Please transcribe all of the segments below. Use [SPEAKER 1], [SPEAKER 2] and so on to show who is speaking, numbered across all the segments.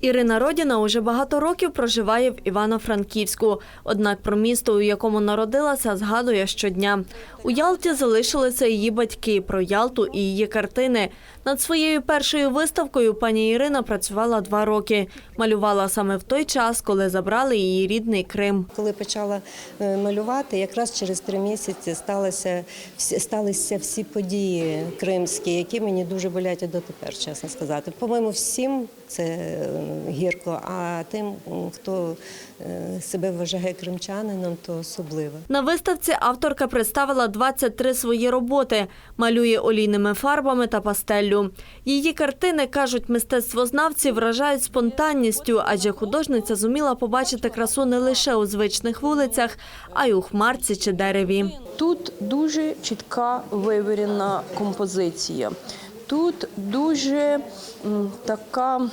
[SPEAKER 1] Ірина Родіна уже багато років проживає в Івано-Франківську. Однак про місто, у якому народилася, згадує щодня. У Ялті залишилися її батьки про Ялту і її картини. Над своєю першою виставкою пані Ірина працювала два роки. Малювала саме в той час, коли забрали її рідний Крим.
[SPEAKER 2] Коли почала е, малювати, якраз через три місяці сталося, всі- сталися всі події кримські, які мені дуже болять і дотепер, чесно сказати. По-моєму, всім це е, гірко, а тим, хто е, себе вважає кримчанином, то особливо.
[SPEAKER 1] На виставці авторка представила 23 свої роботи, малює олійними фарбами та пастеллю. Її картини, кажуть мистецтвознавці, вражають спонтанністю, адже художниця зуміла побачити красу не лише у звичних вулицях, а й у хмарці чи дереві.
[SPEAKER 3] Тут дуже чітка вивірена композиція. Тут дуже така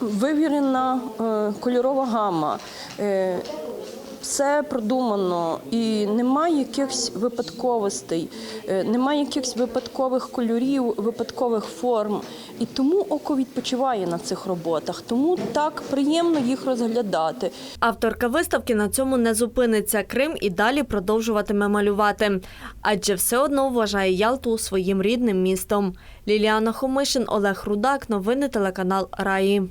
[SPEAKER 3] вивірена е, кольорова гама. Все продумано і немає якихось випадковостей, е, немає якихось випадкових кольорів, випадкових форм. І тому око відпочиває на цих роботах, тому так приємно їх розглядати.
[SPEAKER 1] Авторка виставки на цьому не зупиниться. Крим і далі продовжуватиме малювати, адже все одно вважає Ялту своїм рідним містом. Ліліана Хомишин, Олег Рудак. Новини телеканал Раї.